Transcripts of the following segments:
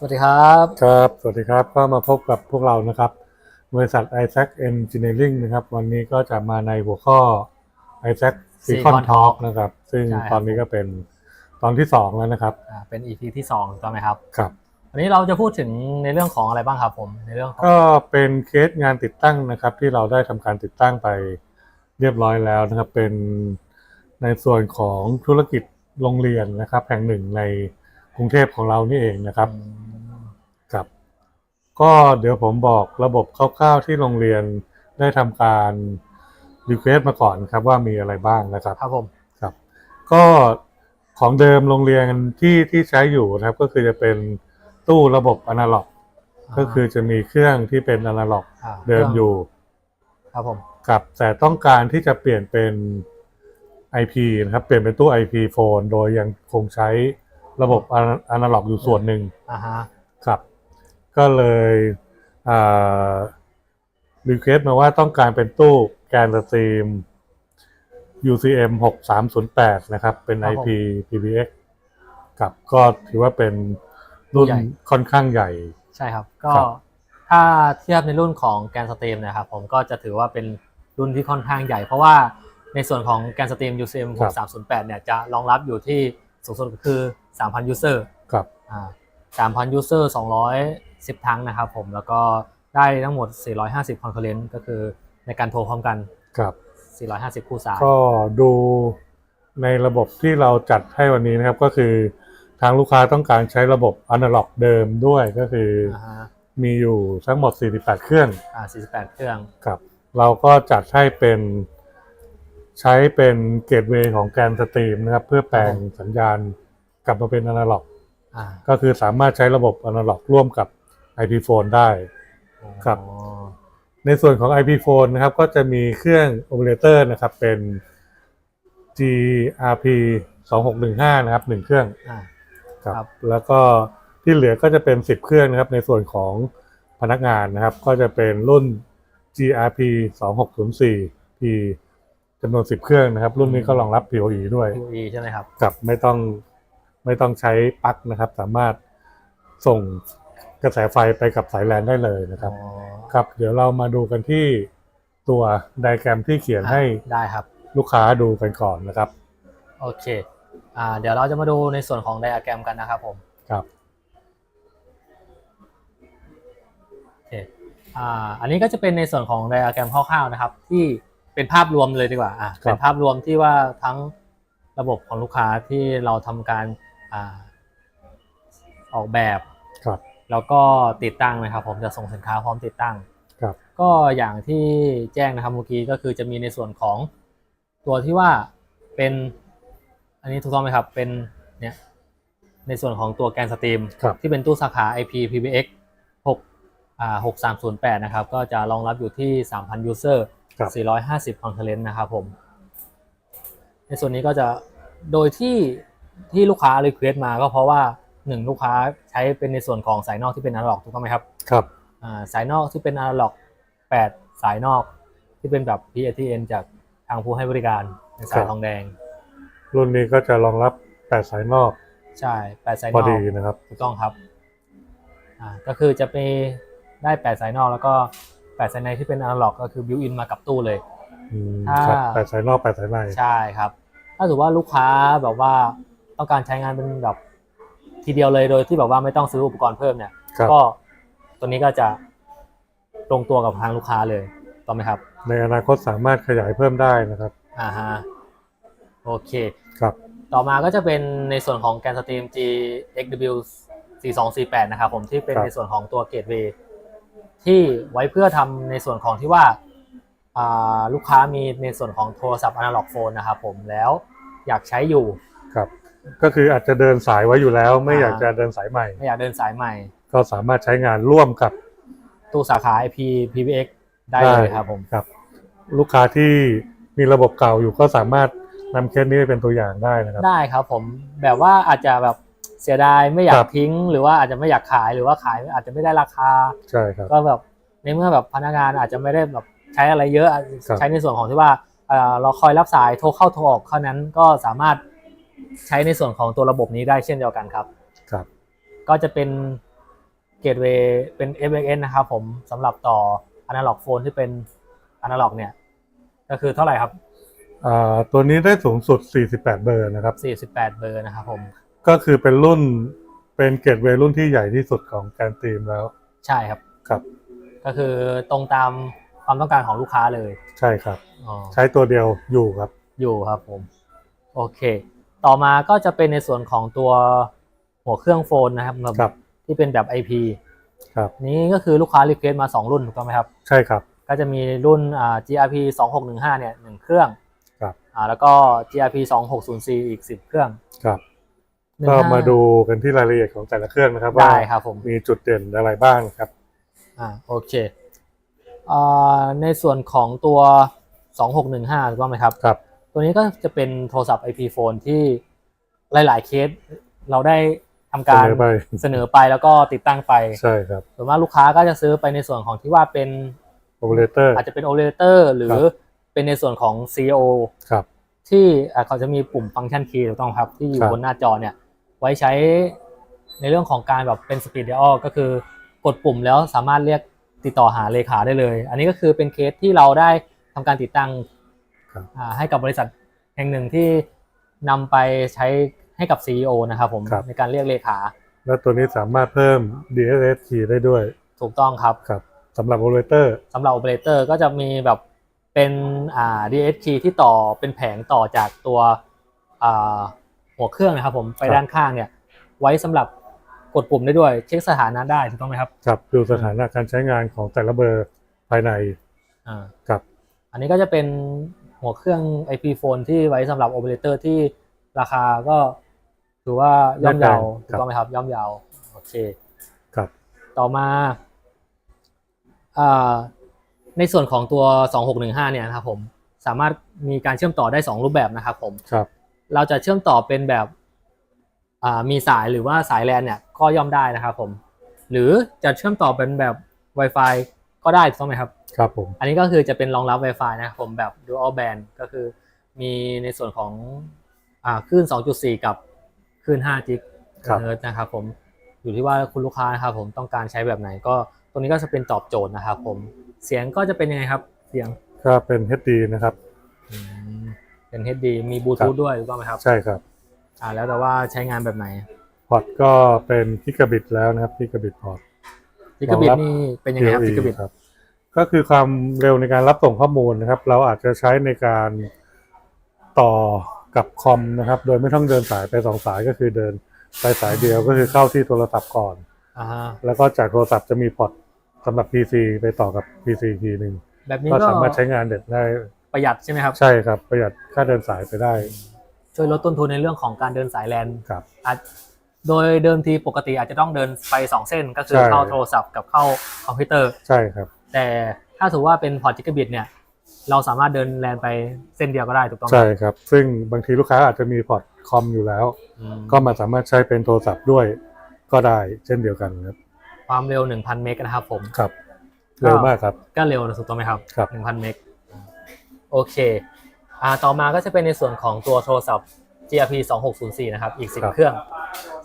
สวัสดีครับ ครับ สวัสดีครับ ก็มาพบกับพวกเรานะครับ บริษัท Isaac Engineering นะครับ วันนี้ก็จะมาในหัวข้อ Isaac Silicon Silicon Talk Talk นะครับ ซึ่งใช่ครับตอนนี้ก็เป็นตอนที่2แล้วนะครับ อ่าเป็น EP ที่2ถูกต้องไหมครับ ครับ วันนี้เราจะพูดถึงในเรื่องของอะไรบ้างครับผม ในเรื่องของ ก็เป็นเคสงานติดตั้งนะครับ ที่เราได้ทำการติดตั้งไปเรียบร้อยแล้วนะครับ เป็นในส่วนของธุรกิจโรงเรียนนะครับ แห่งหนึ่งใน กรุงเทพของเรานี่เองนะครับอืมครับ ก็เดี๋ยวผมบอกระบบคร่าวๆที่โรงเรียนได้ทำการรีเควสมาก่อนครับว่ามีอะไรบ้างนะครับครับผมครับ ก็ของเดิมโรงเรียนที่ที่ใช้อยู่นะครับ ก็คือจะเป็นตู้ระบบอนาล็อก ก็คือจะมีเครื่องที่เป็นอนาล็อกอ่าเดิมอยู่ ครับผมครับแต่ต้องการที่จะเปลี่ยนเป็น IP นะครับ เปลี่ยนเป็นตู้ IP โฟนโดยยังคงใช้ ระบบอนาล็อกอยู่ส่วนหนึ่งอ่าฮะครับ ก็เลยรีเควสมาว่าต้องการเป็นตู้แกนสตรีม UCM 6308 นะครับ เป็น IP PBX ครับก็ถือว่าเป็นรุ่นค่อนข้างใหญ่ ใช่ครับ ก็ครับถ้าเทียบในรุ่นของแกนสตรีมนะครับ ผมก็จะถือว่าเป็นรุ่นที่ค่อนข้างใหญ่ เพราะว่าในส่วนของแกนสตรีม UCM 6308 เนี่ยจะรองรับอยู่ที่สูงสุดก็คือ 3,000 user ครับอ่า3,000 user 210ทั้งนะครับผมแล้วก็ได้ทั้งหมด 450 concurrent ก็คือในการโทรพร้อมกันครับ 450 คู่สายก็ดูในระบบที่เราจัดให้วันนี้นะครับก็คือทางลูกค้าต้องการใช้ระบบอนาล็อกเดิมด้วยก็คือออ่าฮะมีอยู่ทั้งหมด 48 เครื่องอ่า48 เครื่องครับเราก็จัดให้เป็นใช้เป็นเกตเวย์ของแกนสตรีมนะครับ เพื่อแปลงสัญญาณ กลับมาเป็นอนาล็อก อ่าก็คือสามารถใช้ระบบอนาล็อกร่วมกับ IP phone ได้ ครับ อ๋อในส่วนของ IP phone นะครับ ก็จะมีเครื่องโอเปอเรเตอร์นะครับ เป็น GRP 2615 นะครับหนึ่งเครื่อง อ่า ครับครับ แล้วก็ที่เหลือก็จะเป็น 10 เครื่องนะครับในส่วนของพนักงานนะครับ ก็จะเป็นรุ่น GRP 2604 P จำนวน 10 เครื่องนะครับ รุ่นนี้ก็รองรับ PoE ด้วย QE ใช่ไหมครับ กับไม่ต้อง ไม่ต้องใช้ปลั๊กนะครับ สามารถส่งกระแสไฟไปกับสายแลนได้เลยนะครับอ๋อครับ เดี๋ยวเรามาดูกันที่ตัวไดแกรมที่เขียนให้ได้ครับ ลูกค้าดูกันก่อนนะครับ โอเคอ่าเดี๋ยวเราจะมาดูในส่วนของไดอะแกรมกันนะครับผมครับโอเคอ่าอันนี้ก็จะเป็นในส่วนของไดอะแกรมคร่าวๆนะครับ ที่เป็นภาพรวมเลยดีกว่าอ่าครับเป็นภาพรวมที่ว่าทั้งระบบของลูกค้าที่เราทำการ อ่า ออกแบบครับ แล้วก็ติดตั้งนะครับ ผมจะส่งสินค้าพร้อมติดตั้งครับ ก็อย่างที่แจ้งนะครับเมื่อกี้ก็คือจะมีในส่วนของตัวที่ว่าเป็น อันนี้ถูกต้องไหมครับ เป็นเนี่ยในส่วนของตัวแกนสตรีมครับ ที่เป็นตู้สาขา IP PBX 6อ่า6308 นะครับ ก็จะรองรับอยู่ที่ 3,000 user ครับ 450 concurrent นะครับผม ในส่วนนี้ก็จะโดยที่ ที่ลูกค้า request มาก็เพราะว่าหนึ่งลูกค้าใช้เป็นในส่วนของสายนอกที่เป็นอนาล็อกถูกต้องไหมครับครับอ่าสายนอกที่เป็นอนาล็อก8สายนอกที่เป็นแบบ PATN จากทางผู้ให้บริการในสายทองแดง รุ่นนี้ก็จะรองรับ8สายนอกใช่8สายนพออกดีนะครับ ถูกต้องครับอ่าก็คือจะไปได้8สายนอกแล้วก็8สายในที่เป็นอนาล็อกก็คือบิวอินมากับตู้เลย อืมถ้าครับแปดสายนอกแปดสายใน ใช่ครับ ถ้าถือว่าลูกค้าแบบว่า ต้องการใช้งานเป็นแบบทีเดียวเลยโดยที่แบบว่าไม่ต้องซื้ออุปกรณ์เพิ่มเนี่ย ครับก็ตัวนี้ก็จะตรงตัวกับทางลูกค้าเลยต้องไหมครับในอนาคตสามารถขยายเพิ่มได้นะครับ อ่าฮะโอเค ครับ ต่อมาก็จะเป็นในส่วนของแกนสตรีม GXW 4248 นะครับผมที่เป็นครับ ในส่วนของตัวเกตเวย์ที่ไว้เพื่อทำในส่วนของที่ว่าอ่าลูกค้ามีในส่วนของโทรศัพท์อนาล็อกโฟนนะครับผมแล้วอยากใช้อยู่ ครับ ก็คืออาจจะเดินสายไว้อยู่แล้ว ไม่อ่าอยากจะเดินสายใหม่ ไม่อยากเดินสายใหม่ ก็สามารถใช้งานร่วมกับตู้สาขา IP PBX ได้เลยครับผมครับ ลูกค้าที่มีระบบเก่าอยู่ก็สามารถนำเคสนี้ไปเป็นตัวอย่างได้นะครับ ได้ครับผมแบบว่าอาจจะแบบเสียดายไม่อยาครักบทิ้ง หรือว่าอาจจะไม่อยากขายหรือว่าขายอาจจะไม่ได้ราคาใช่ครับก็แบบในเมื่อแบบพนักงานอาจจะไม่ได้แบบใช้อะไรเยอะครับใช้ในส่วนของที่ว่าเอ่อเราคอยรับสายโทรเข้าโทรออกเท่านั้นก็สามารถ ใช้ในส่วนของตัวระบบนี้ได้เช่นเดียวกันครับ ครับ ก็จะเป็นเกตเวย์เป็น FXN นะครับผมสำหรับต่ออนาล็อกโฟนที่เป็นอนาล็อกเนี่ยก็คือเท่าไหร่ครับอ่าตัวนี้ได้สูงสุด 48 เบอร์นะครับ 48 เบอร์นะครับผม ก็คือเป็นรุ่นเป็นเกตเวย์รุ่นที่ใหญ่ที่สุดของแกนตีมแล้ว ใช่ครับครับ ก็คือตรงตามความต้องการของลูกค้าเลย ใช่ครับอ๋อใช้ตัวเดียวอยู่ครับ อยู่ครับผม โอเค ต่อมาก็จะเป็นในส่วนของตัวหัวเครื่องโฟนนะครับแบบครับที่เป็นแบบ IP ครับนี้ก็คือลูกค้ารีเควสต์มา 2 รุ่นถูกต้องไหมครับ ใช่ครับ ก็จะมีรุ่นอ่า GRP 2615เนี่ยหนึ่งเครื่องครับอ่าแล้วก็ GRP 2604อีก 10 เครื่องครับหนึ่งก็ห้มาดูกันที่รายละเอียดของแต่ละเครื่องนะครับได้ว่าครับผมมีจุดเด่นอะไรบ้างครับอ่าโอเคอ่าในส่วนของตัว 2615ถูกต้องไหมครับครับ ตัวนี้ก็จะเป็นโทรศัพท์ IP phone ที่หลาย ๆ เคสเราได้ทำการเสนอไป เสนอไปแล้วก็ติดตั้งไปใช่ครับส่วนมากลูกค้าก็จะซื้อไปในส่วนของที่ว่าเป็นโอเปอเรเตอร์ อาจจะเป็นโอเ a เตอร์หรือครับเป็นในส่วนของ CEO ครับ ที่อะเขาจะมีปุ่มฟังก์ชันคีย์ถูกต้องครับที่อยู่ครับบนหน้าจอเนี่ย ไว้ใช้ในเรื่องของการแบบเป็น speed dial ก็คือกดปุ่มแล้วสามารถเรียกติดต่อหาเลขาได้เลย อันนี้ก็คือเป็นเคสที่เราได้ทำการติดตั้ง ครับ อ่าให้กับบริษัทแห่งหนึ่งที่นำไปใช้ให้กับ CEO นะครับผมครับ ในการเรียกเลขาแล้วตัวนี้สามารถเพิ่ม DSS key ได้ด้วยถูกต้องครับครับสำหรับโอเปอเรเตอร์สำหรับโอเปอเรเตอร์ก็จะมีแบบเป็นอ่า DS key ที่ต่อเป็นแผงต่อจากตัวอ่าหัวเครื่องนะครับผมไปครับด้านข้างเนี่ยไว้สำหรับกดปุ่มได้ด้วยเช็คสถานะได้ถูกต้องไหมครับครับดูสถานะการใช้งานของแต่ละเบอร์ภายในอ่า ครับ อันนี้ก็จะเป็น หัวเครื่อง IP phone ที่ไว้สำหรับโอเปอเรเตอร์ที่ราคาก็ถือว่าย่อมเยาไม่แพงถูกต้องไหมครับ ย่อมเยาโอเคครับ ต่อมาอ่าในส่วนของตัว 2615 เนี่ยนะครับผมสามารถมีการเชื่อมต่อได้ 2 รูปแบบนะครับผมครับ เราจะเชื่อมต่อเป็นแบบอ่ามีสายหรือว่าสายแลนเนี่ยก็ย่อมได้นะครับผม หรือจะเชื่อมต่อเป็นแบบ Wi-Fi ก็ได้ถูกต้องไหมครับ ครับผม อันนี้ก็คือจะเป็นรองรับ Wi-Fi นะครับผมแบบ Dual Band ก็คือมีในส่วนของอ่าคลื่น 2.4 กับคลื่น5 g ิกครับเฮิร์ตนะครับผมอยู่ที่ว่าคุณลูกค้านะครับผมต้องการใช้แบบไหนก็ตรงนี้ก็จะเป็นตอบโจทย์นะครับผมเสียงก็จะเป็นยังไงครับเสียงก็เป็น HD นะครับอืมเป็น HD มีบลูทูธด้วยถูกต้องไหมครับใช่ครับอ่าแล้วแต่ว่าใช้งานแบบไหนพอร์ตก็เป็นกิกะบิตแล้วนะครับกิกะบิตพอร์ตจิกะบิตรองรับนี่เป็นยังไงครับ PoE จิกะบิตครับ ก็คือความเร็วในการรับส่งข้อมูลนะครับ เราอาจจะใช้ในการต่อกับคอมนะครับ โดยไม่ต้องเดินสายไปสองสายก็คือเดินไปสายเดียวก็คือเข้าที่โทรศัพท์ก่อน อ่าฮะแล้วก็จากโทรศัพท์จะมีพอร์ตสำหรับ PC ไปต่อกับ PC อีกทีหนึ่งแบบนี้ก็ก็สามารถใช้งานเด็ดได้ประหยัดใช่ไหมครับ ใช่ครับ ประหยัดค่าเดินสายไปได้ช่วยลดต้นทุนในเรื่องของการเดินสายแลนครับ อาจโดยเดิมทีปกติอาจจะต้องเดินไปสองเส้นก็คือใช่ เข้าโทรศัพท์กับเข้าคอมพิวเตอร์ ใช่ครับ แต่ถ้าถือว่าเป็นพอร์ตจิกะบิตเนี่ย เราสามารถเดินแลนไปเส้นเดียวก็ได้ถูกต้องไหมใช่ครับ ซึ่งบางทีลูกค้าอาจจะมีพอร์ตคอมอยู่แล้ว อืมก็มาสามารถใช้เป็นโทรศัพท์ด้วยก็ได้เช่นเดียวกันครับความเร็ว 1,000 เมกนะครับผม ครับเร็วมากครับ ก็เร็วนะถูกต้องไหมครับ ครับ 1,000 เมก โอเค อ่า ต่อมาก็จะเป็นในส่วนของตัวโทรศัพท์ GRP 2604นะครับ อีก10 เครื่อง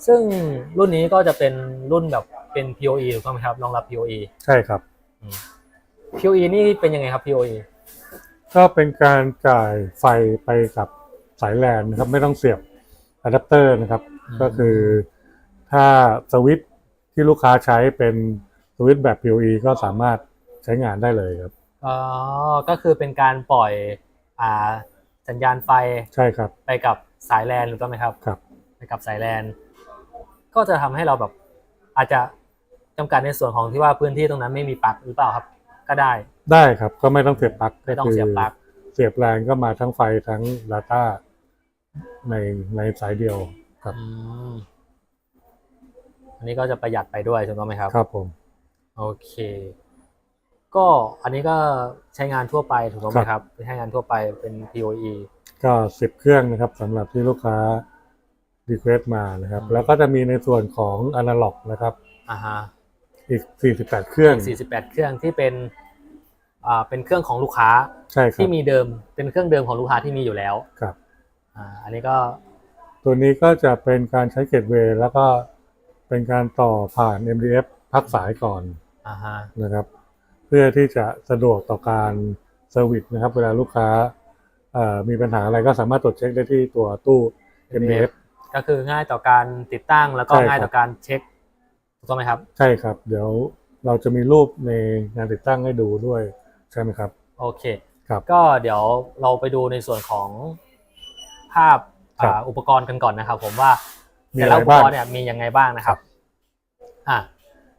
ซึ่งรุ่นนี้ก็จะเป็นรุ่นแบบเป็น PoE ถูกต้องไหมครับ รองรับ PoE ใช่ครับ PoE นี่เป็นยังไงครับ PoE ก็เป็นการจ่ายไฟไปกับสายแลนนะครับ ไม่ต้องเสียบอะแดปเตอร์นะครับอืมก็คือถ้าสวิตช์ที่ลูกค้าใช้เป็นสวิตช์แบบ PoE ก็สามารถใช้งานได้เลยครับ อ๋อ ก็คือเป็นการปล่อยอ่าสัญญาณไฟใช่ครับ ไปกับสายแลนถูกต้องไหมครับครับ ไปกับสายแลนก็จะทำให้เราแบบอาจจะจำกัดในส่วนของที่ว่าพื้นที่ตรงนั้นไม่มีปลั๊กหรือเปล่าครับ ก็ได้ ได้ครับก็ไม่ต้องเสียบปลั๊กไม่ต้องเสียบปลั๊ก เสียบแรงก็มาทั้งไฟทั้ง Data ในในสายเดียวครับอืมอันนี้ก็จะประหยัดไปด้วยถูกต้องไหมครับ ครับผม โอเค ก็อันนี้ก็ใช้งานทั่วไปถูกต้องไหมครับใช้งานทั่วไปเป็น PoE ก็สิบเครื่องนะครับสำหรับที่ลูกค้า request มานะครับอืมแล้วก็จะมีในส่วนของ Analog นะครับอ่าฮะ อีก48เครื่อง 48 เครื่องที่เป็นอ่าเป็นเครื่องของลูกค้าใช่ครับ ที่มีเดิมเป็นเครื่องเดิมของลูกค้าที่มีอยู่แล้วครับ อ่าอันนี้ก็ตัวนี้ก็จะเป็นการใช้เกตเวย์แล้วก็เป็นการต่อผ่าน MDF พักสายก่อนอ่าฮะนะครับ เพื่อที่จะสะดวกต่อการเซอร์วิสนะครับ เวลาลูกค้าเอ่อมีปัญหาอะไรก็สามารถตรวจเช็คได้ที่ตัวตู้ MF ก็คือง่ายต่อการติดตั้งแล้วก็ใช่ครับ ง่ายต่อการเช็ค ถูกต้องไหมครับ ใช่ครับ เดี๋ยวเราจะมีรูปในงานติดตั้งให้ดูด้วยใช่ไหมครับ โอเคครับ ก็เดี๋ยวเราไปดูในส่วนของภาพครับอ่าอุปกรณ์กันก่อนนะครับ ผมว่ามีแต่อะไรละอุปบ้าง กรณ์เนี่ยมียังไงบ้างนะครับอะ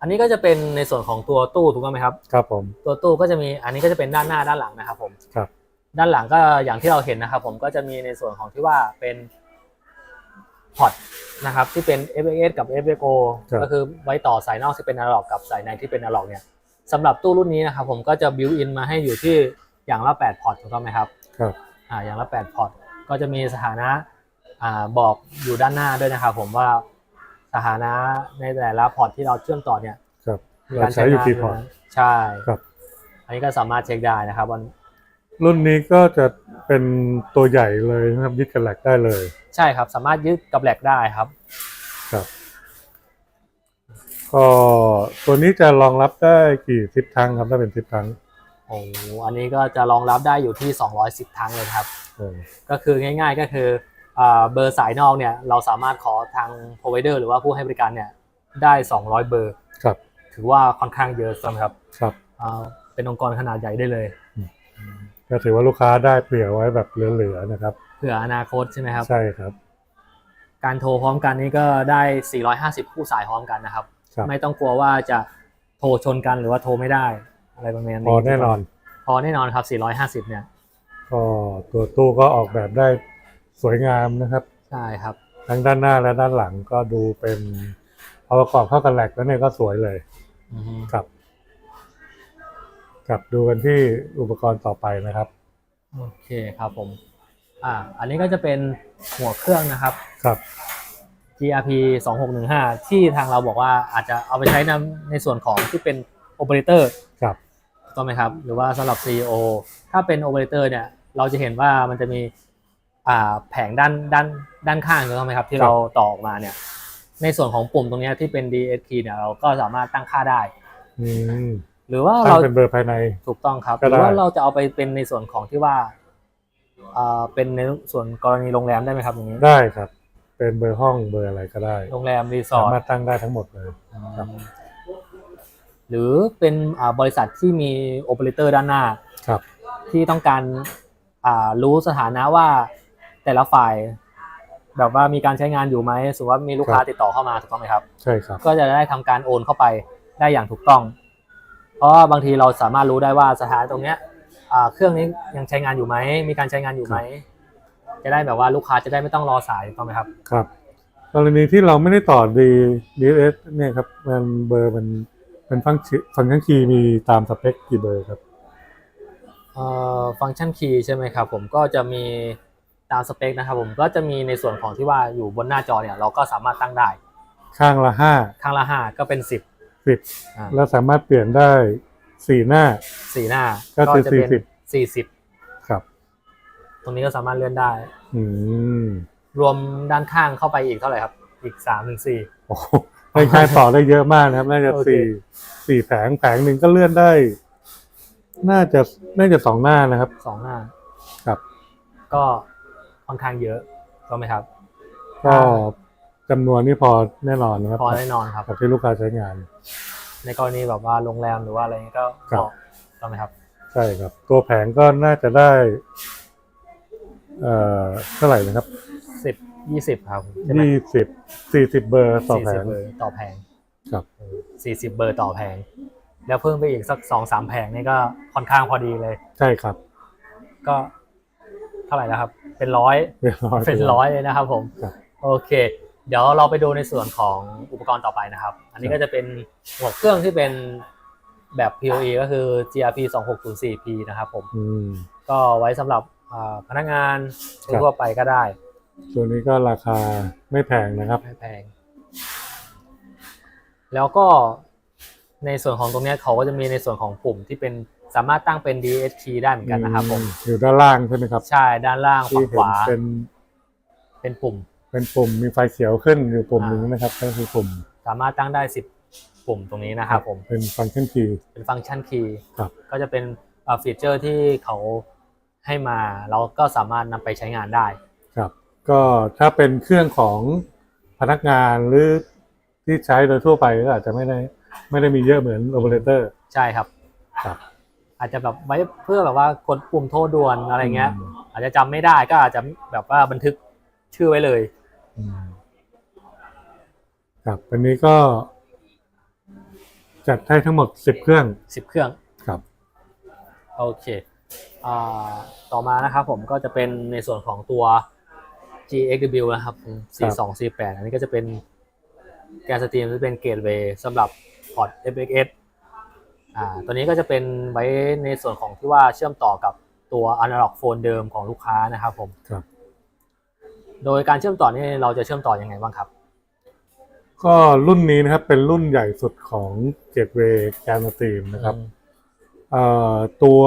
อันนี้ก็จะเป็นในส่วนของตัวตู้ถูกต้องไหมครับ ครับผม ตัวตู้ก็จะมีอันนี้ก็จะเป็นด้านหน้าด้านหลังนะครับผมครับ ด้านหลังก็อย่างที่เราเห็นนะครับ ผมก็จะมีในส่วนของที่ว่าเป็น พอร์ตนะครับที่เป็น FX กับ FXO ครับก็คือไว้ต่อสายนอกที่เป็นอนาล็อกกับสายในที่เป็นอนาล็อกเนี่ยสำหรับตู้รุ่นนี้นะครับผมก็จะบิวอินมาให้อยู่ที่อย่างละ 8 พอร์ตถูกต้องไหมครับครับอ่าอย่างละ 8 พอร์ตก็จะมีสถานะอ่าบอกอยู่ด้านหน้าด้วยนะครับผมว่าสถานะในแต่ละพอร์ตที่เราเชื่อมต่อเนี่ยครับมีเราใช้อยู่กี่พอร์ตใช่ครับอันนี้ก็สามารถเช็คได้นะครับวัน รุ่นนี้ก็จะเป็นตัวใหญ่เลยนะครับยึดกับแหลกได้เลย ใช่ครับ สามารถยึดกับแหลกได้ครับครับก็ตัวนี้จะรองรับได้กี่ทิศทางครับถ้าเป็นทิศทางโอ้โหอันนี้ก็จะรองรับได้อยู่ที่ 210 ทั้งเลยครับโอ้ก็คือง่าย ๆก็คืออ่าเบอร์สายนอกเนี่ยเราสามารถขอทาง provider หรือว่าผู้ให้บริการเนี่ยได้ 200 เบอร์ครับ ถือว่าค่อนข้างเยอะสำหรับครับอ่าเป็นองค์กรขนาดใหญ่ได้เลย ก็ถือว่าลูกค้าได้เปรียบไว้แบบเหลือๆนะครับ เผื่ออนาคตใช่ไหมครับ ใช่ครับ การโทรพร้อมกันนี้ก็ได้ 450 คู่สายพร้อมกันนะครับ ครับไม่ต้องกลัวว่าจะโทรชนกันหรือว่าโทรไม่ได้อะไรประมาณนี้พอแน่นอน พอแน่นอนครับ 450 เนี่ยก็ตัวตู้ก็ออกแบบได้สวยงามนะครับ ใช่ครับ ทั้งด้านหน้าและด้านหลังก็ดูเป็นพอประกอบเข้ากันแหลกแล้วเนี่ยก็สวยเลยอือฮึ ครับ กลับดูกันที่อุปกรณ์ต่อไปนะครับ โอเคครับผม อ่า อันนี้ก็จะเป็นหัวเครื่องนะครับ ครับ GRP 2615 ที่ทางเราบอกว่าอาจจะเอาไปใช้ในในส่วนของที่เป็นโอเปอเรเตอร์ครับถูกต้องไหมครับ หรือว่าสำหรับ CEO ถ้าเป็นโอเปอเรเตอร์เนี่ยเราจะเห็นว่ามันจะมีอ่าแผงด้านด้านด้านข้างถูกต้องไหมครับ ที่ครับเราต่อออกมาเนี่ย ในส่วนของปุ่มตรงเนี้ยที่เป็น DSP เนี่ยเราก็สามารถตั้งค่าได้ อืม หรือว่าตั้เรางเป็นเบอร์ภายใน ถูกต้องครับ ก็หได้ รือว่าเราจะเอาไปเป็นในส่วนของที่ว่าอ่าเป็นในส่วนกรณีโรงแรมได้ไหมครับอย่างนี้ ได้ครับ เป็นเบอร์ห้องเบอร์อะไรก็ได้โรงแรมรีสอสาร์ทมารถตั้งได้ทั้งหมดเลย ครับ หรือเป็นอ่าบริษัทที่มีโอเปอเรเตอร์ด้านหน้า ครับ ที่ต้องการอ่ารู้สถานะว่าแต่ละฝ่าย แบบว่ามีการใช้งานอยู่ไหมสมมติว่ามีลูกค้าครับ ติดต่อเข้ามาถูกต้องไหมครับ ใช่ครับ ก็จะได้ทำการโอนเข้าไปได้อย่างถูกต้อง เพราะว่าบางทีเราสามารถรู้ได้ว่าสถานะตรงเนี้ยอ่าเครื่องนี้ยังใช้งานอยู่ไหม มีการใช้งานอยู่ไหม จะได้แบบว่าลูกค้าจะได้ไม่ต้องรอสายถูกต้องไหมครับ ครับกรณีที่เราไม่ได้ต่อ D DSS เนี่ยครับมันเบอร์มันเป็นฟังก์ชันฟังก์ชันคีย์มีตามสเปคกี่เบอร์ครับเอ่อฟังก์ชันคีย์ใช่ไหมครับ ผมก็จะมีตามสเปคนะครับ ผมก็จะมีในส่วนของที่ว่าอยู่บนหน้าจอเนี่ย เราก็สามารถตั้งได้ ข้างละห้าข้างละห้าก็เป็นสิบ สิบอ่า แล้วสามารถเปลี่ยนได้สี่หน้า สี่หน้าก็คือจะเป็น40สี่สิบครับ ตรงนี้ก็สามารถเลื่อนได้ อืมรวมด้านข้างเข้าไปอีกเท่าไหร่ครับ อีกสามถึงสี่ โอ้โหไม่ใช่ต่อได้เยอะมากนะครับ น่าจะโอเค สี่สี่แผงแผงหนึ่งก็เลื่อนได้ น่าจะน่าจะสองหน้านะครับ สองหน้าครับ ก็ค่อนข้างเยอะถูกไหมครับ ก็ จำนวนนี่พอแน่นอนนะครับพอแน่นอนครับ กับที่ลูกค้าใช้งาน ในกรณีแบบว่าโรงแรมหรือว่าอะไรก็ครับก็ถูกไหมครับ ใช่ครับ ตัวแผงก็น่าจะได้ เอ่อเท่าไหร่นะครับสิบยี่สิบครับใช่ไหมยี่สิบสี่สิบเบอร์ต่อสี่แผสิบงเบอร์ต่อแผงครับสี่สิบเบอร์ต่อแผง แล้วเพิ่มไปอีกสักสองสามแผงนี่ก็ค่อนข้างพอดีเลย ใช่ครับ ก็เท่าไหร่แล้วครับ เป็นร้อยเรียบร้อยเป็นร้อยเลยนะครับผมครับโอเค เดี๋ยวเราไปดูในส่วนของอุปกรณ์ต่อไปนะครับ อันนี้ก็จะเป็นหัวเครื่องที่เป็นแบบ PoE ก็คือ GRP 2604P นะครับผมอืมก็ไว้สำหรับอ่าพนักงานครับทั่วไปก็ได้ตัวนี้ก็ราคาไม่แพงนะครับ ไม่แพง แล้วก็ในส่วนของตรงเนี้ยเขาก็จะมีในส่วนของปุ่มที่เป็นสามารถตั้งเป็น DSP ได้เหมือนกันนะครับผม อยู่ด้านล่างใช่ไหมครับใช่ด้านล่างฝั่ที่งขเห็นวาเป็นเป็นปุ่ม เป็นปุ่มมีไฟเขียวขึ้นอยู่ปุ่มหนึ่งนะครับก็คือปุ่มสามารถตั้งได้ปุ่มตรงนี้นะครับผมเป็นฟังก์ชันคีย์เป็นฟังก์ชันคีย์ครับก็จะเป็นฟีเจอร์ที่เขาให้มาเราก็สามารถนำไปใช้งานได้ครับ ก็ถ้าเป็นเครื่องของพนักงานหรือที่ใช้โดยทั่วไปก็อาจจะไม่ได้ไม่ได้มีเยอะเหมือนโอเปอเรเตอร์ใช่ครับครับ อาจจะแบบไว้เพื่อแบบว่ากดปุ่มโทรด่วนอะไรเงี้ยอืมอาจจะจำไม่ได้ก็อาจจะแบบว่าบันทึกชื่อไว้เลยอืม ครับอันนี้ก็ จัดให้ทั้งหมดสิบเครื่อง10เครื่อง ครับ โอเคอ่าต่อมานะครับผมก็จะเป็นในส่วนของตัว GXW นะครับ 42 48 อันนี้ก็จะเป็นแกนสตรีมที่เป็นเกตเวย์สำหรับพอร์ต FXS อ่าตัวนี้ก็จะเป็นไว้ในส่วนของที่ว่าเชื่อมต่อกับตัว Analog Phone เดิมของลูกค้านะครับผมครับ โดยการเชื่อมต่อนี่เราจะเชื่อมต่อยังไงบ้างครับ ก็รุ่นนี้นะครับเป็นรุ่นใหญ่สุดของเกตเวย์แกนสตรีมนะครับเอ่อตัว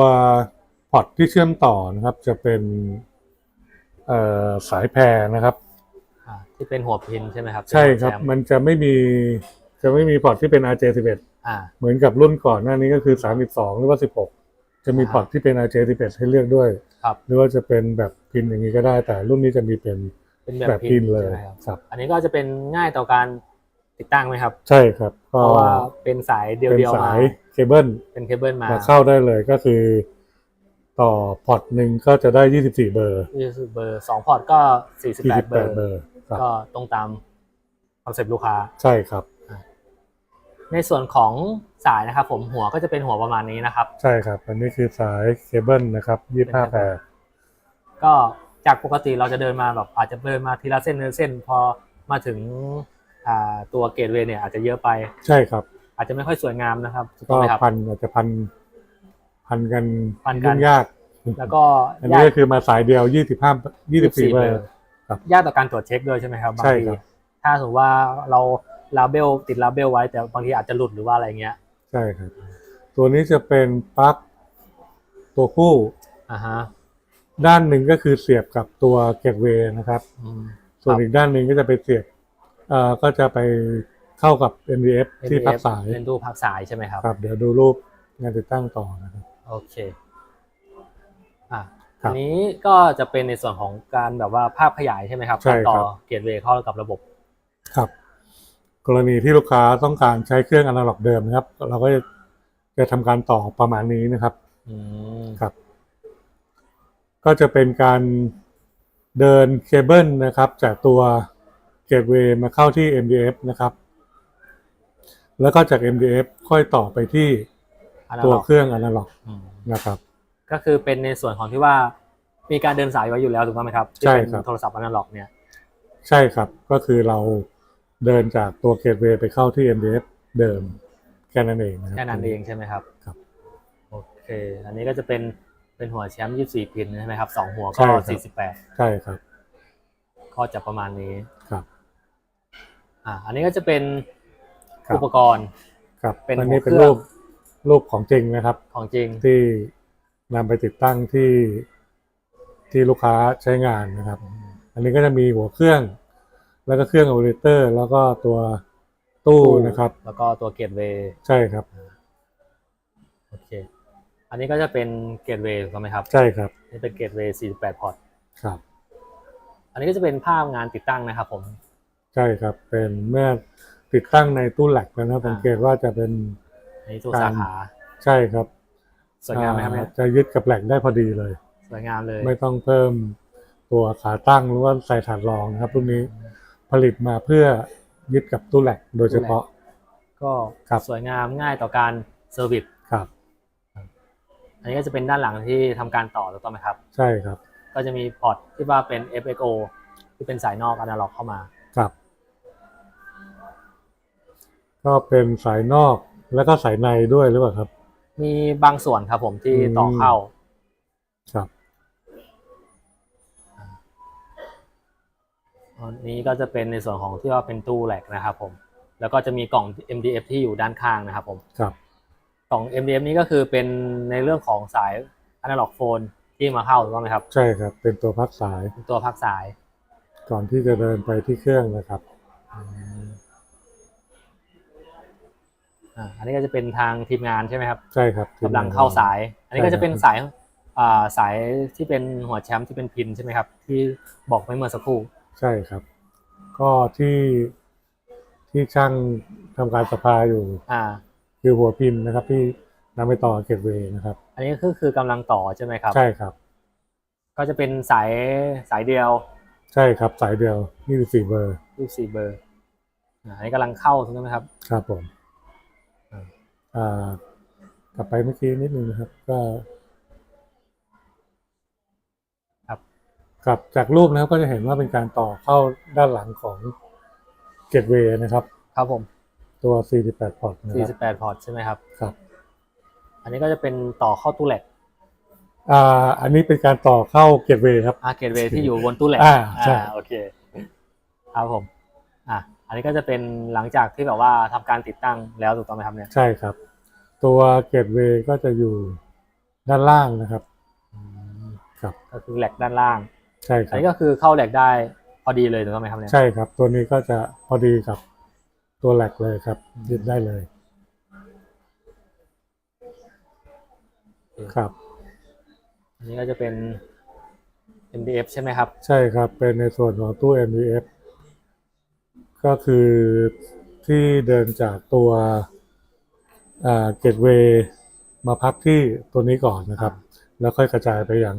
พอร์ตที่เชื่อมต่อนะครับ จะเป็นเอ่อสายแพรนะครับอ่าที่เป็นหัวพินใช่ไหมครับ ใช่ครับแซมมันจะไม่มีจะไม่มีพอร์ตที่เป็น RJ11 อ่าเหมือนกับรุ่นก่อนหน้านี้ก็คือ 32 หรือว่า 16 จะมีพอร์ตที่เป็น RJ11 ให้เลือกด้วยครับหรือว่าจะเป็นแบบพินอย่างนี้ก็ได้ แต่รุ่นนี้จะมีเป็น เป็นแบแบบบพิพินนเลยใช่ไหมครับครับอันนี้ก็จะเป็นง่ายต่อการติดตั้งไหมครับ ใช่ครับเพก็ราะว่าเป็นสายเดีเป็นยวๆสามายเคเบิลเป็นเคเบิลมามาเข้าได้เลยก็คือ ต่อพอร์ตหนึ่งก็จะได้ 24 เบอร์ที่เบอร์สองพอร์ตก็สี่สิบแปดเบอร์48เบอร์ครับก็ตรงตามคอนเซ็ปต์ลูกค้า ใช่ครับ ในส่วนของสายนะครับ ผมหัวก็จะเป็นหัวประมาณนี้นะครับ ใช่ครับ อันนี้คือสายเคเบิลนะครับ 25แปดก็ จากปกติเราจะเดินมาแบบอาจจะเดินมาทีละเส้นเดินเส้น พอมาถึงอ่าตัวเกตเวย์เนี่ยอาจจะเยอะไป ใช่ครับ อาจจะไม่ค่อยสวยงามนะครับถูกก็ต้องไหมครับพันอาจจะพันพันกันพันกันยุ่งยาก แล้วก็อันนี้ก็คือมาสายเดียว25 24เบอร์ยากต่อการตรวจเช็คด้วยใช่ไหมครับบางใช่ทีครับถ้าสมมติว่าเราลาเบลติดลาเบลไว้แต่บางทีอาจจะหลุดหรือว่าอะไรเงี้ย ใช่ครับ ตัวนี้จะเป็นปลั๊กตัวผู้อ่าฮะ ด้านหนึ่งก็คือเสียบกับตัวเกตเวย์นะครับอืมส่วนครับอีกด้านหนึ่งก็จะไปเสียบเอ่อก็จะไปเข้ากับ NDF ที่พักสายเป็นตู้พักสายใช่ไหมครับ ครับ เดี๋ยวดูรูปงานติดตั้งต่อนะครับ โอเคอะครับอันนี้ก็จะเป็นในส่วนของการแบบว่าภาพขยายใช่ไหมครับใช่การต่อครับเกตเวย์เข้ากับระบบ ครับ กรณีที่ลูกค้าต้องการใช้เครื่องอนาล็อกเดิมนะครับ เราก็จะทำการต่อประมาณนี้นะครับ อืม ครับ ก็จะเป็นการเดินเคเบิลนะครับ จากตัวเกตเวย์มาเข้าที่ MDF นะครับ แล้วก็จาก MDF ค่อยต่อไปที่อนาตัวล็อกเครื่องอนาล็อกอืมนะครับ ก็คือเป็นในส่วนของที่ว่ามีการเดินสายไว้อยู่แล้วถูกต้องไหมครับที่ใช่เป็นครับโทรศัพท์อนาล็อกเนี่ยใช่ครับก็คือเราเดินจากตัวเกตเวย์ไปเข้าที่ MDF เดิมแค่นั้นเองะรับแค่นั้นเองใช่ไหมครับครับโอเค อันนี้ก็จะเป็น เป็นหัวแชมป์24พินใช่ไหมครับสองหัวใช่ก็ครับ48ใช่ครับ ก็จะประมาณนี้ครับ อ่า อันนี้ก็จะเป็นครับอุปกรณ์ ครับเป็นอันนี้หัวเป็นเครื่รูองปรูปของจริงนะครับ ของจริงที่นำไปติดตั้งที่ที่ลูกค้าใช้งานนะครับ อันนี้ก็จะมีหัวเครื่อง แล้วก็เครื่องโอเปอเรเตอร์ แล้วก็ตัวตู้นะครับ แล้วก็ตัวเกตเวย์ใช่ครับ โอเค อันนี้ก็จะเป็นเกตเวย์ถูกไหมครับ ใช่ครับ นี่เป็นเกตเวย์48 พอร์ต ครับ อันนี้ก็จะเป็นภาพงานติดตั้งนะครับผม ใช่ครับ เป็นเมื่อติดตั้งในตู้แหลกแล้วนะสังเกตว่าจะเป็นอันนี้ตัวสาขา ใช่ครับ สวยงามไหมครับเนี่ยอ่าจะยึดกับแหลกได้พอดีเลย สวยงามเลย ไม่ต้องเพิ่มตัวขาตั้งหรือว่าใส่ฐานรองนะครับรุ่นนี้ผลิตมาเพื่อยึดกับตู้แหลกโดยเฉพาะ ก็ครับสวยงามง่ายต่อการเซอร์วิสครับ อันนี้ก็จะเป็นด้านหลังที่ทำการต่อถูกต้องไหมครับ ใช่ครับ ก็จะมีพอร์ตที่ว่าเป็น FXO ที่เป็นสายนอกอนาล็อกเข้ามา ครับ ก็เป็นสายนอกแล้วก็สายในด้วยหรือเปล่าครับ มีบางส่วนครับผมที่อืมต่อเข้า ครับ อันนี้ก็จะเป็นในส่วนของที่ว่าเป็นตู้แหลกนะครับผม แล้วก็จะมีกล่อง MDF ที่อยู่ด้านข้างนะครับผม ครับ กล่อง MDF นี้ก็คือเป็นในเรื่องของสายอนาล็อกโฟนที่มาเข้าถูกต้องไหมครับ ใช่ครับ เป็นตัวพักสายเป็นตัวพักสาย ก่อนที่จะเดินไปที่เครื่องนะครับอ่าอันนี้ก็จะเป็นทางทีมงานใช่ไหมครับใช่ครับกำลังเข้าสาย อันนี้ใช่ก็จะเป็นครับสายอ่าสายที่เป็นหัวแชมป์ที่เป็นพินใช่ไหมครับ ที่บอกไว้เมื่อสักครู่ใช่ครับ ก็ที่ที่ช่างทำการสภาอยู่ อ่า คือหัวพินนะครับ ที่นำไปต่อเกตเวย์นะครับ อันนี้ก็คือกำลังต่อใช่ไหมครับ ใช่ครับ ก็จะเป็นสายสายเดียว ใช่ครับสายเดียว24เบอร์รูปสี่เบอร์อ่าอันนี้กำลังเข้าใช่ไหมครับ ครับผมอ่าอ่ากลับไปเมื่อกี้นิดนึงนะครับ ก็ครับ กลับจากรูปนะครับก็จะเห็นว่าเป็นการต่อเข้าด้านหลังของเกตเวย์นะครับ ครับผม ตัว 48 พอร์ตนะครับ48 พอร์ตใช่ไหมครับ ครับ อันนี้ก็จะเป็นต่อเข้าตู้แหลกอ่า อันนี้เป็นการต่อเข้าเกตเวย์ครับอาเกตเวที่อยู่บนตู้แหลกอ่าใช่โอเค ครับผม อะอันนี้ก็จะเป็นหลังจากที่แบบว่าทำการติดตั้งแล้วถูกต้องไหมครับเนี่ย ใช่ครับ ตัวเกตเวย์ก็จะอยู่ด้านล่างนะครับอืมครับ ก็คือแหลกด้านล่าง ใช่คอัรันบนี้ก็คือเข้าแหลกได้พอดีเลยถูกต้องไหมครับเนี่ย ใช่ครับ ตัวนี้ก็จะพอดีกับ ตัวแหลกเลยครับอืมยึดได้เลย ครับ อันนี้ก็จะเป็น MDF ใช่ไหมครับ ใช่ครับเป็นในส่วนของตู้ MDF ก็คือที่เดินจากตัวเกตเวย์มาพักที่ตัวนี้ก่อนนะครับ แล้วค่อยกระจายไปยัง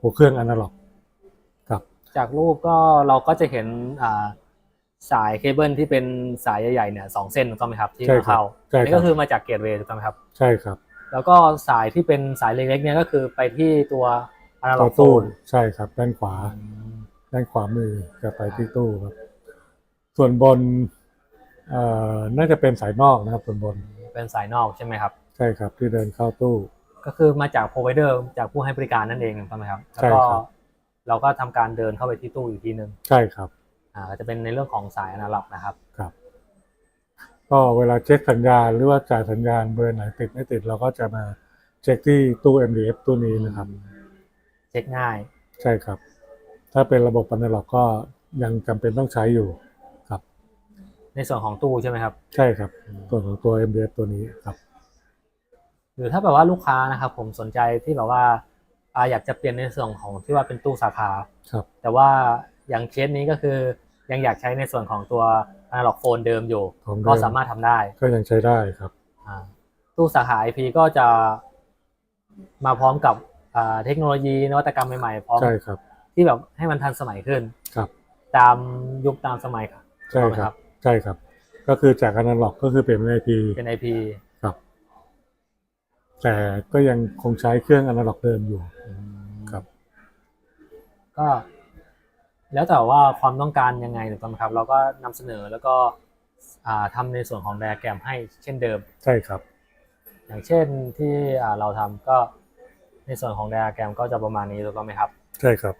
หัวเครื่องอนาล็อก ครับ จากรูปก็เราก็จะเห็นอ่า สายเคเบิลที่เป็นสายใหญ่ๆเนี่ยสองเส้นถูกต้องไหมครับที่ใช่มาครับเข้าใช่อันคนี้รัก็บคือมาจากเกตเวย์ถูกต้องไหมครับ ใช่ครับแล้วก็สายที่เป็นสายเล็กๆเนี่ยก็คือไปที่ตัวอนาล็ตัอวกโฟตู้นใช่ครับ ด้านขวา ด้านขวามือจะไปที่ตู้ครับ ส่วนบนเอ่อน่าจะเป็นสายนอกนะครับ ส่วนบนเป็นสายนอกใช่ไหมครับ ใช่ครับ ที่เดินเข้าตู้ ก็คือมาจาก provider จากผู้ให้บริการนั่นเองถูกต้องไหมครับใช่แล้วก็ครับ เราก็ทำการเดินเข้าไปที่ตู้อีกทีนึงใช่ครับ อ่าก็จะเป็นในเรื่องของสายอนาล็อกนะครับ ครับ ก็เวลาเช็คสัญญาณหรือว่าจ่ายสัญญาณเบอร์ไหนติดไม่ติด เราก็จะมาเช็คที่ตู้ MDF ตู้นี้นะครับ เช็คง่าย ใช่ครับ ถ้าเป็นระบบอนาล็อกก็ยังจำเป็นต้องใช้อยู่ครับในส่วนของตู้ใช่ไหมครับ ใช่ครับส่วนของตัว MDF ตัวนี้ครับ หรือถ้าแบบว่าลูกค้านะครับผมสนใจที่แบบว่าอ่าอยากจะเปลี่ยนในส่วนของที่ว่าเป็นตู้สาขา ครับ แต่ว่า อย่างเคสนี้ก็คือยังอยากใช้ในส่วนของตัวอนาล็อกโฟนเดิมอยู่ ของเดิม ก็สามารถทำได้ก็ยังใช้ได้ครับ อ่าตู้สาขา IP ก็จะมาพร้อมกับอ่าเทคโนโลยีนวัตกรรมใหม่ๆ พร้อมใช่ครับ ที่แบบให้มันทันสมัยขึ้นครับ ตามยุคตามสมัยครับ ใช่ครับ ใช่ครับ ก็คือจากอนาล็อกก็คือเปลี่ยนเป็น IP เป็น IP ครับแต่ก็ยังคงใช้เครื่องอนาล็อกเดิมอยู่ครับ ก็ แล้วแต่ว่าความต้องการยังไงถูกต้องไหมครับ เราก็นำเสนอแล้วก็อ่าทำในส่วนของไดอะแกรมให้เช่นเดิม ใช่ครับ อย่างเช่นที่อ่าเราทำก็ในส่วนของไดอะแกรมก็จะประมาณนี้ถูกต้องไหมครับ ใช่ครับ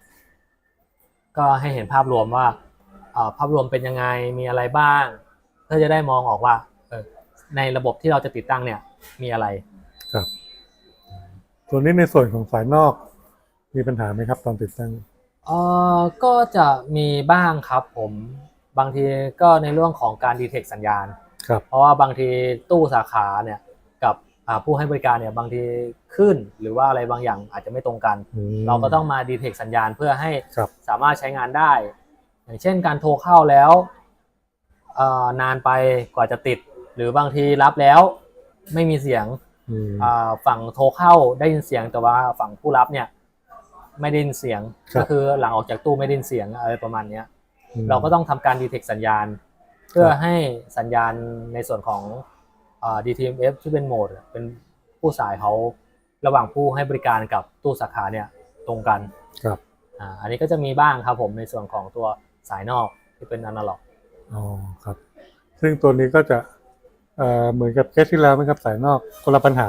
ก็ให้เห็นภาพรวมว่าอ่าภาพรวมเป็นยังไงมีอะไรบ้าง เพื่อจะได้มองออกว่าเออในระบบที่เราจะติดตั้งเนี่ยมีอะไรครับส่วนนี้ในส่วนของสายนอกมีปัญหาไหมครับตอนติดตั้ง เอ่อก็จะมีบ้างครับผมบางทีก็ในเรื่องของการดีเทคสัญญาณ ครับ เพราะว่าบางทีตู้สาขาเนี่ยกับอ่าผู้ให้บริการเนี่ยบางทีขึ้นหรือว่าอะไรบางอย่างอาจจะไม่ตรงกัน อืม เราก็ต้องมาดีเทคสัญญาณเพื่อให้ครับ สามารถใช้งานได้ อย่างเช่นการโทรเข้าแล้วเอ่อนานไปกว่าจะติด หรือบางทีรับแล้วไม่มีเสียงอืมอ่าฝั่งโทรเข้าได้ยินเสียงแต่ว่าฝั่งผู้รับเนี่ย ไม่ได้ยินเสียงครับก็คือหลังออกจากตู้ไม่ได้ยินเสียงอะไรประมาณเนี้ยมเราก็ต้องทำการดีเทคสัญญาณ เพื่อครับให้สัญญาณในส่วนของอ่า DTMF ที่เป็นโหมด เป็นผู้สายเขาระหว่างผู้ให้บริการกับตู้สาขาเนี่ยตรงกันครับอ่าอันนี้ก็จะมีบ้างครับผมในส่วนของตัวสายนอกที่เป็นอนาล็อกอ๋อครับ ซึ่งตัวนี้ก็จะเอ่อเหมือนกับเคสที่แล้วไหมครับสายนอกคนละปัญหา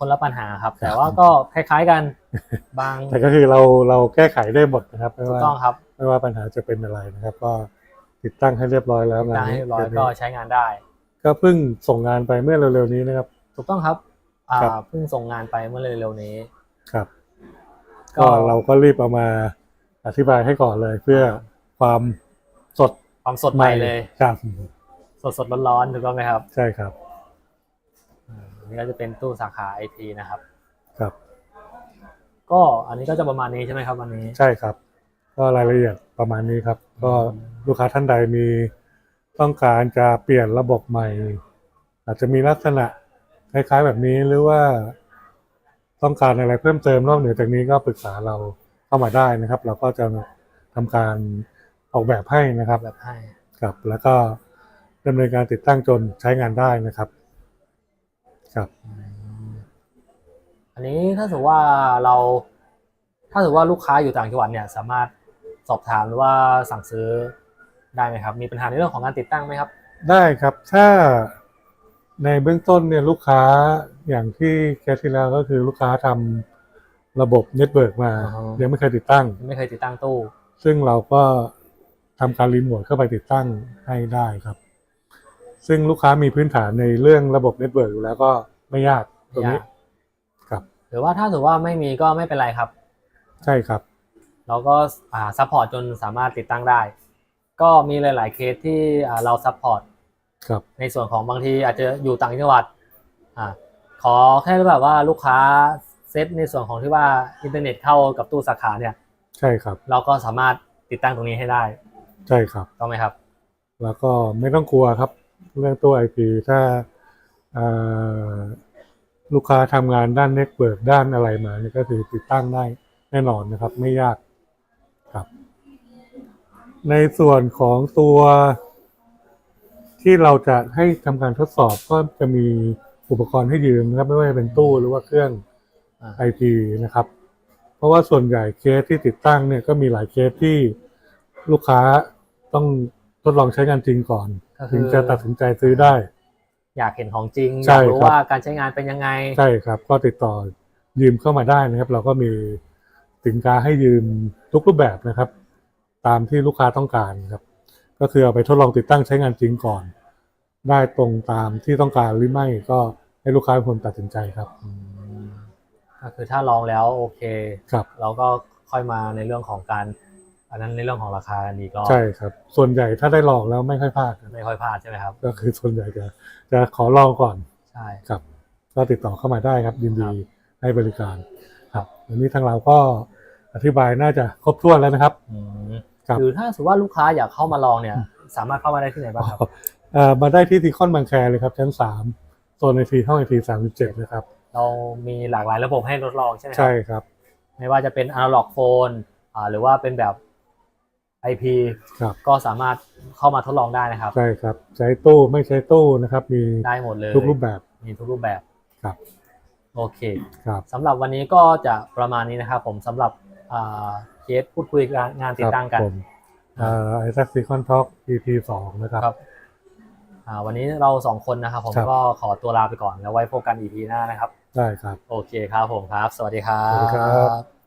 คนละปัญหาครับ แต่ว่าก็คล้ายๆกันบาง แต่ก็คือเราเราแก้ไขได้หมดนะครับไม่ถูกว่าต้องครับไม่ว่าปัญหาจะเป็นอะไรนะครับ ก็ติดตั้งให้เรียบร้อยแล้วติดตั้งให้เรียบร้อยงานนี้ก็ใช้งานได้ ก็เพิ่งส่งงานไปเมื่อเร็วๆนี้นะครับ ถูกต้องครับ อ่าครับ เพิ่งส่งงานไปเมื่อเร็วๆนี้ ครับ ก็ก็เราก็รีบเอามาอธิบายให้ก่อนเลยเพื่อความสดความสดใหม่เลย ครับสดสดๆร้อนๆถูกต้องไหมครับ ใช่ครับ นี่ก็จะเป็นตู้สาขา IP นะครับ ครับ ก็อันนี้ก็จะประมาณนี้ใช่ไหมครับวันนี้ ใช่ครับ ก็รายละเอียดประมาณนี้ครับ ก็ลูกค้าท่านใดมีต้องการจะเปลี่ยนระบบใหม่ อาจจะมีลักษณะคล้ายๆแบบนี้หรือว่าต้องการอะไรเพิ่มเติมนอกเหนือจากนี้ก็ปรึกษาเราเข้ามาได้นะครับ เราก็จะทำการออกแบบให้นะครับแบบให้ครับ แล้วก็ดำเนินการติดตั้งจนใช้งานได้นะครับ ครับอืมอันนี้ถ้าสมมติว่าเรา ถ้าสมมติว่าลูกค้าอยู่ต่างจังหวัดเนี่ย สามารถสอบถามหรือว่าสั่งซื้อได้ไหมครับ มีปัญหาในเรื่องของการติดตั้งไหมครับ ได้ครับถ้าในเบื้องต้นเนี่ยลูกค้าอย่างที่แคสที่แล้วก็คือลูกค้าทำระบบเน็ตเวิร์กมาอ๋อ ยังไม่เคยติดตั้ง ไม่เคยติดตั้งตู้ซึ่งเราก็ทำการรีโมทเข้าไปติดตั้งให้ได้ครับ ซึ่งลูกค้ามีพื้นฐานในเรื่องระบบเน็ตเวิร์กอยู่แล้วก็ไม่ยากตรงนี้ไม่ยากครับ หรือว่าถ้าสมมติว่าไม่มีก็ไม่เป็นไรครับ ใช่ครับ เราก็อ่าซัพพอร์ตจนสามารถติดตั้งได้ ก็มีหลาย ๆ เคสที่อ่าเราซัพพอร์ตครับในส่วนของบางทีอาจจะอยู่ต่างจังหวัดอ่าขอแค่แบบว่าลูกค้าเซตในส่วนของที่ว่าอินเทอร์เน็ตเข้ากับตู้สาขาเนี่ย ใช่ครับ เราก็สามารถติดตั้งตรงนี้ให้ได้ ใช่ครับต้องไหมครับ แล้วก็ไม่ต้องกลัวครับ เรื่องตัว IP ถ้าลูกค้าทำงานด้านเน็ตเวิร์กด้านอะไรมาเนี่ยก็คือติดตั้งได้แน่นอนนะครับ ไม่ยากครับ ในส่วนของตัวที่เราจะให้ทำการทดสอบก็จะมีอุปกรณ์ให้ยืมนะครับ ไม่ว่าจะเป็นตู้หรือว่าเครื่องไอ่า IP นะครับ เพราะว่าส่วนใหญ่เคสที่ติดตั้งเนี่ยก็มีหลายเคสที่ลูกค้าต้องทดลองใช้งานจริงก่อน ก็คืถึองจะตัดสินใจซื้อได้ อยากเห็นของจริงใช่อยากรู้ครับ ว่าการใช้งานเป็นยังไง ใช่ครับ ก็ติดต่อยืมเข้ามาได้นะครับ เราก็มีสินค้าให้ยืมทุกรูปแบบนะครับ ตามที่ลูกค้าต้องการครับ ก็คือเอาไปทดลองติดตั้งใช้งานจริงก่อน ได้ตรงตามที่ต้องการหรือไม่ก็ให้ลูกค้าเป็นคนตัดสินใจครับอืมก็คือถ้าลองแล้วโอเค ครับ เราก็ค่อยมาในเรื่องของการ อันนั้นในเรื่องของราคากันดีก็ใช่ครับ ส่วนใหญ่ถ้าได้ลองแล้วไม่ค่อยพลาดครับไม่ค่อยพลาดใช่ไหมครับ ก็คือส่วนใหญ่จะจะขอลองก่อนใช่ครับก็ติดต่อเข้ามาได้ครับยินครัดีบให้บริการครับวันนี้ทางเราก็อธิบายน่าจะครบถ้วนแล้วนะครับอืมครับหรือถ้าสมมติว่าลูกค้าอยากเข้ามาลองเนี่ย สามารถเข้ามาได้ที่ไหนบ้างครับเอ่อมาได้ที่ทีคอนบางแคเลยครับชั้นสามโซนไอทีห้องไอทีสามสิบเจ็ดนะครับ เรามีหลากหลายระบบให้ทดลองใช่ไหมครัใช่ครับ ไม่ว่าจะเป็น analog phone อ่าหรือว่าเป็นแบบ IP ครับก็สามารถเข้ามาทดลองได้นะครับ ใช่ครับ ใช้ตู้ไม่ใช้ตู้นะครับ มีได้หมดเลยทุกรูปแบบมีทุกรูปแบบครับโอเคครับสำหรับวันนี้ก็จะประมาณนี้นะครับ ผมสำหรับอ่าเคสพูดคุยงานงานติดตั้งกันผมไอซักซีคอนท็อก EP สองนะครับครับอ่าวันนี้เราสองคนนะครับผมครับก็ขอตัวลาไปก่อนแล้วไว้พบกัน EP หน้านะครับ ได้ครับ โอเคครับผมครับ สวัสดีครัสวัสดีครับบ